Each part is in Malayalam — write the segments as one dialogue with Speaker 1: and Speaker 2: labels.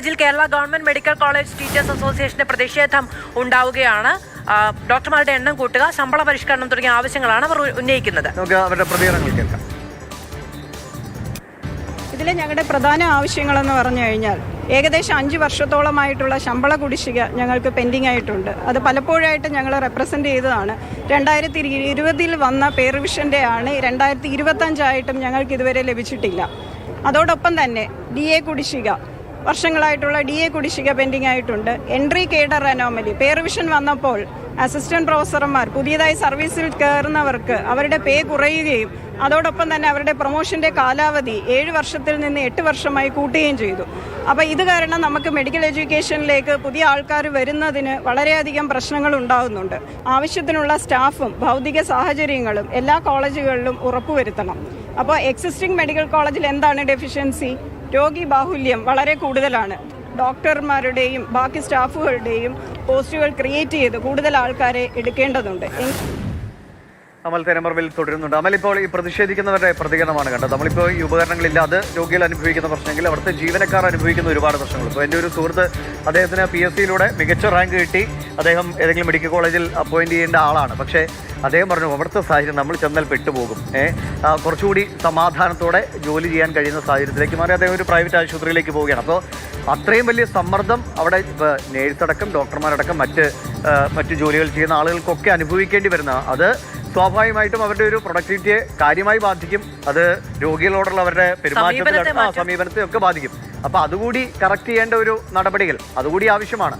Speaker 1: കോളേജിൽ Kerala government medical college teachers അസോസിയേഷന്റെ പ്രതിഷേധം ഉണ്ടാവുകയാണ്. ഡോക്ടർമാരുടെ എണ്ണം കൂട്ടുക ശമ്പള പരിഷ്കരണം തുടങ്ങിയ ആവശ്യങ്ങളാണ് അവർ ഉന്നയിക്കുന്നത്.
Speaker 2: നമുക്ക് അവരുടെ പ്രതികരണങ്ങൾ കേൾക്കാം.
Speaker 3: ഇതിലെ ഞങ്ങളുടെ പ്രധാന ആവശ്യങ്ങളെന്ന് പറഞ്ഞു കഴിഞ്ഞാൽ ഏകദേശം അഞ്ച് വർഷത്തോളമായിട്ടുള്ള ശമ്പള കുടിശ്ശിക ഞങ്ങൾക്ക് പെൻഡിങ് ആയിട്ടുണ്ട്. അത് പലപ്പോഴായിട്ട് ഞങ്ങൾ റെപ്രസെന്റ് ചെയ്തതാണ്. രണ്ടായിരത്തി ഇരുപതിൽ വന്ന പേ റിവിഷന്റെ ആണ് രണ്ടായിരത്തി ഇരുപത്തഞ്ചായിട്ടും ഞങ്ങൾക്ക് ഇതുവരെ ലഭിച്ചിട്ടില്ല. അതോടൊപ്പം തന്നെ ഡി എ കുടിശ്ശിക വർഷങ്ങളായിട്ടുള്ള ഡി എ കുടിശ്ശിക പെൻഡിംഗ് ആയിട്ടുണ്ട്. എൻട്രി കേഡർ അനോമലി പേർവിഷൻ വന്നപ്പോൾ അസിസ്റ്റന്റ് പ്രൊഫസർമാർ പുതിയതായി സർവീസിൽ കയറുന്നവർക്ക് അവരുടെ പേ കുറയുകയും അതോടൊപ്പം തന്നെ അവരുടെ പ്രൊമോഷന്റെ കാലാവധി ഏഴ് വർഷത്തിൽ നിന്ന് എട്ട് വർഷമായി കൂട്ടുകയും ചെയ്തു. അപ്പോൾ ഇത് കാരണം നമുക്ക് മെഡിക്കൽ എഡ്യൂക്കേഷനിലേക്ക് പുതിയ ആൾക്കാർ വരുന്നതിന് വളരെയധികം പ്രശ്നങ്ങൾ ഉണ്ടാകുന്നുണ്ട് ആവശ്യത്തിനുള്ള സ്റ്റാഫും ഭൗതിക സാഹചര്യങ്ങളും എല്ലാ കോളേജുകളിലും ഉറപ്പുവരുത്തണം. അപ്പോൾ എക്സിസ്റ്റിംഗ് മെഡിക്കൽ കോളേജിൽ എന്താണ് ഡെഫിഷ്യൻസി രോഗി ബാഹുല്യം വളരെ കൂടുതലാണ്. ഡോക്ടർമാരുടെയും ബാക്കി സ്റ്റാഫുകളുടെയും പോസ്റ്റുകൾ ക്രിയേറ്റ് ചെയ്ത് കൂടുതൽ ആൾക്കാരെ എടുക്കേണ്ടതുണ്ട്.
Speaker 2: അമൽ തേനമർവിൽ തുടരുന്നുണ്ട്. അമൽ ഇപ്പോൾ ഈ പ്രതിഷേധിക്കുന്നവരുടെ പ്രതികരണമാണ് കണ്ടത്. നമ്മളിപ്പോൾ ഈ ഉപകരണങ്ങളില്ലാതെ രോഗികൾ അനുഭവിക്കുന്ന പ്രശ്നമെങ്കിൽ അവിടുത്തെ ജീവനക്കാർ അനുഭവിക്കുന്ന ഒരുപാട് പ്രശ്നങ്ങൾ. ഇപ്പോൾ എന്റെ ഒരു സുഹൃത്ത് അദ്ദേഹത്തിന് പി എസ് സിയിലൂടെ മികച്ച റാങ്ക് കിട്ടി. അദ്ദേഹം ഏതെങ്കിലും മെഡിക്കൽ കോളേജിൽ അപ്പോയിന്റ് ചെയ്യേണ്ട ആളാണ്. പക്ഷേ അദ്ദേഹം പറഞ്ഞു അവിടുത്തെ സാഹചര്യം നമ്മൾ ചെന്നാൽ പെട്ടുപോകും. കുറച്ചുകൂടി സമാധാനത്തോടെ ജോലി ചെയ്യാൻ കഴിയുന്ന സാഹചര്യത്തിലേക്ക് മാറി അദ്ദേഹം ഒരു പ്രൈവറ്റ് ആശുപത്രിയിലേക്ക് പോവുകയാണ്. അപ്പോൾ അത്രയും വലിയ സമ്മർദ്ദം അവിടെ നേഴ്സടക്കം ഡോക്ടർമാരടക്കം മറ്റ് മറ്റ് ജോലികൾ ചെയ്യുന്ന ആളുകൾക്കൊക്കെ അനുഭവിക്കേണ്ടി വരുന്ന അത് സ്വാഭാവികമായിട്ടും അവരുടെ ഒരു പ്രൊഡക്ടിവിറ്റിയെ കാര്യമായി ബാധിക്കും. അത് രോഗികളോടുള്ള അവരുടെ
Speaker 1: സമീപനത്തെ
Speaker 2: പെരുമാറ്റത്തിൽ ആ, സമീപനത്തെ ഒക്കെ ബാധിക്കും. അപ്പൊ അതുകൂടി കറക്റ്റ് ചെയ്യേണ്ട ഒരു നടപടികൾ അതുകൂടി ആവശ്യമാണ്.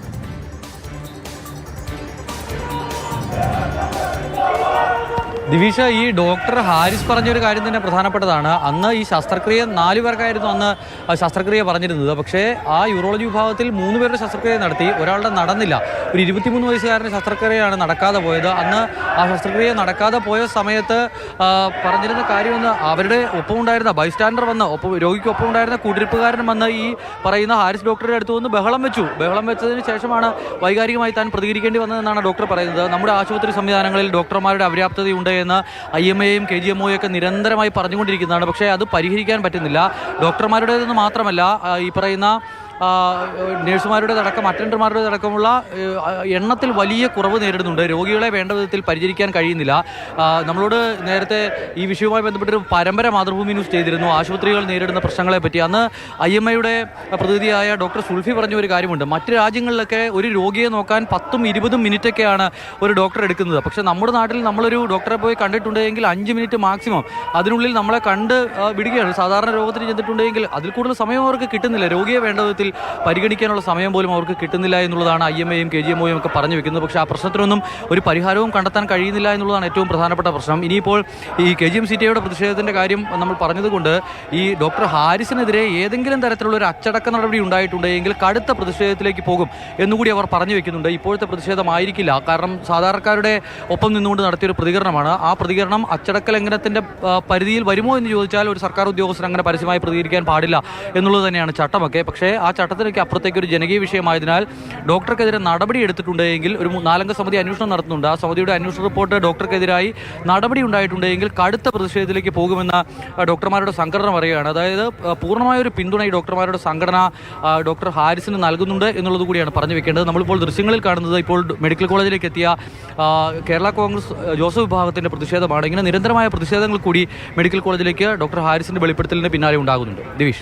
Speaker 4: ദിവിഷ ഈ ഡോക്ടർ ഹാരിസ് പറഞ്ഞൊരു കാര്യം തന്നെ പ്രധാനപ്പെട്ടതാണ്. അന്ന് ഈ ശസ്ത്രക്രിയ നാല് പേർക്കായിരുന്നു അന്ന് ശസ്ത്രക്രിയ പറഞ്ഞിരുന്നത്. പക്ഷേ ആ യൂറോളജി വിഭാഗത്തിൽ മൂന്ന് പേരുടെ ശസ്ത്രക്രിയ നടത്തി. ഒരാളുടെ നടന്നില്ല. ഒരു ഇരുപത്തിമൂന്ന് വയസ്സുകാരന്റെ ശസ്ത്രക്രിയയാണ് നടക്കാതെ പോയത്. അന്ന് ആ ശസ്ത്രക്രിയ നടക്കാതെ പോയ സമയത്ത് പറഞ്ഞിരുന്ന കാര്യമെന്ന് അവരുടെ ഒപ്പമുണ്ടായിരുന്ന ബൈസ്റ്റാൻഡർ വന്ന് ഒപ്പം രോഗിക്കൊപ്പം ഉണ്ടായിരുന്ന കൂട്ടിരിപ്പുകാരൻ വന്ന് ഈ പറയുന്ന ഹാരിസ് ഡോക്ടറുടെ അടുത്ത് വന്ന് ബഹളം വെച്ചു. ബഹളം വെച്ചതിന് ശേഷമാണ് വൈകാരികമായി താൻ പ്രതികരിക്കേണ്ടി വന്നതെന്നാണ് ഡോക്ടർ പറയുന്നത്. നമ്മുടെ ആശുപത്രി സംവിധാനങ്ങളിൽ ഡോക്ടർമാരുടെ അപര്യാപ്തതയുണ്ട് എന്ന് ഐ എം എയും കെ ജി എം ഒക്കെ നിരന്തരമായി പറഞ്ഞുകൊണ്ടിരിക്കുന്നതാണ്. പക്ഷേ അത് പരിഹരിക്കാൻ പറ്റുന്നില്ല. ഡോക്ടർമാരുടേതെന്ന് മാത്രമല്ല ഈ പറയുന്ന ആ, നഴ്സുമാരുടേതടക്കം അറ്റൻഡർമാരുടെ അടക്കമുള്ള എണ്ണത്തിൽ വലിയ കുറവ് നേരിടുന്നുണ്ട്. രോഗികളെ വേണ്ട വിധത്തിൽ പരിചരിക്കാൻ കഴിയുന്നില്ല. നമ്മളോട് നേരത്തെ ഈ വിഷയവുമായി ബന്ധപ്പെട്ടൊരു പരമ്പര മാതൃഭൂമി ന്യൂസ് ചെയ്തിരുന്നു. ആശുപത്രികൾ നേരിടുന്ന പ്രശ്നങ്ങളെ പറ്റി. അന്ന് ഐ എം ഐയുടെ പ്രതിനിധിയായ ഡോക്ടർ സുൽഫി പറഞ്ഞ ഒരു കാര്യമുണ്ട്. മറ്റ് രാജ്യങ്ങളിലൊക്കെ ഒരു രോഗിയെ നോക്കാൻ പത്തും ഇരുപതും മിനിറ്റൊക്കെയാണ് ഒരു ഡോക്ടർ എടുക്കുന്നത്. പക്ഷേ നമ്മുടെ നാട്ടിൽ നമ്മളൊരു ഡോക്ടറെ പോയി കണ്ടിട്ടുണ്ടെങ്കിൽ അഞ്ച് മിനിറ്റ് മാക്സിമം. അതിനുള്ളിൽ നമ്മളെ കണ്ട് വിടുകയാണ്. സാധാരണ രോഗത്തിന് ചെന്നിട്ടുണ്ടെങ്കിൽ അതിൽ കൂടുതൽ സമയം അവർക്ക് കിട്ടുന്നില്ല. രോഗിയെ വേണ്ട വിധത്തിൽ പരിഗണിക്കാനുള്ള സമയം പോലും അവർക്ക് കിട്ടുന്നില്ല എന്നുള്ളതാണ് ഐ എം എയും കെ ജി എം ഒയും ഒക്കെ പറഞ്ഞു വെക്കുന്നത്. പക്ഷേ ആ പ്രശ്നത്തിനൊന്നും ഒരു പരിഹാരവും കണ്ടെത്താൻ കഴിയുന്നില്ല എന്നുള്ളതാണ് ഏറ്റവും പ്രധാനപ്പെട്ട പ്രശ്നം. ഇനിയിപ്പോൾ ഈ കെ ജി എം സി പ്രതിഷേധത്തിന്റെ കാര്യം നമ്മൾ പറഞ്ഞതുകൊണ്ട് ഈ ഡോക്ടർ ഹാരിസിനെതിരെ ഏതെങ്കിലും തരത്തിലുള്ള ഒരു അച്ചടക്ക നടപടി ഉണ്ടായിട്ടുണ്ടെങ്കിൽ കടുത്ത പ്രതിഷേധത്തിലേക്ക് പോകും എന്നുകൂടി അവർ പറഞ്ഞു വെക്കുന്നുണ്ട്. ഇപ്പോഴത്തെ പ്രതിഷേധമായിരിക്കില്ല. കാരണം സാധാരണക്കാരുടെ ഒപ്പം നിന്നുകൊണ്ട് നടത്തിയൊരു പ്രതികരണമാണ്. ആ പ്രതികരണം അച്ചടക്ക ലംഘനത്തിന്റെ പരിധിയിൽ വരുമോ എന്ന് ചോദിച്ചാൽ ഒരു സർക്കാർ ഉദ്യോഗസ്ഥൻ അങ്ങനെ പരസ്യമായി പ്രതികരിക്കാൻ പാടില്ല എന്നുള്ളത് തന്നെയാണ് ചട്ടമൊക്കെ. പക്ഷേ ആ ചട്ടത്തിലേക്ക് അപ്പുറത്തേക്ക് ഒരു ജനകീയ വിഷയമായതിനാൽ ഡോക്ടർക്കെതിരെ നടപടി എടുത്തിട്ടുണ്ടെങ്കിൽ ഒരു നാലംഗ സമിതി അന്വേഷണം നടത്തുന്നുണ്ട്. ആ സമിതിയുടെ അന്വേഷണ റിപ്പോർട്ട് ഡോക്ടർക്കെതിരായി നടപടി ഉണ്ടായിട്ടുണ്ടെങ്കിൽ കടുത്ത പ്രതിഷേധത്തിലേക്ക് പോകുമെന്ന ഡോക്ടർമാരുടെ സംഘടന പറയുകയാണ്. അതായത് പൂർണമായ ഒരു പിന്തുണ ഈ ഡോക്ടർമാരുടെ സംഘടന ഡോക്ടർ ഹാരിസിന് നൽകുന്നുണ്ട് എന്നുള്ളത് കൂടിയാണ് പറഞ്ഞു വെക്കേണ്ടത്. നമ്മളിപ്പോൾ ദൃശ്യങ്ങളിൽ കാണുന്നത് ഇപ്പോൾ മെഡിക്കൽ കോളേജിലേക്ക് എത്തിയ കേരള കോൺഗ്രസ് ജോസഫ് വിഭാഗത്തിന്റെ പ്രതിഷേധമാണ്. ഇങ്ങനെ നിരന്തരമായ പ്രതിഷേധങ്ങൾ കൂടി മെഡിക്കൽ കോളേജിലേക്ക് ഡോക്ടർ ഹാരിസിന്റെ വെളിപ്പെടുത്തലിന് പിന്നാലെ ഉണ്ടാകുന്നുണ്ട്. ദിവിഷ്.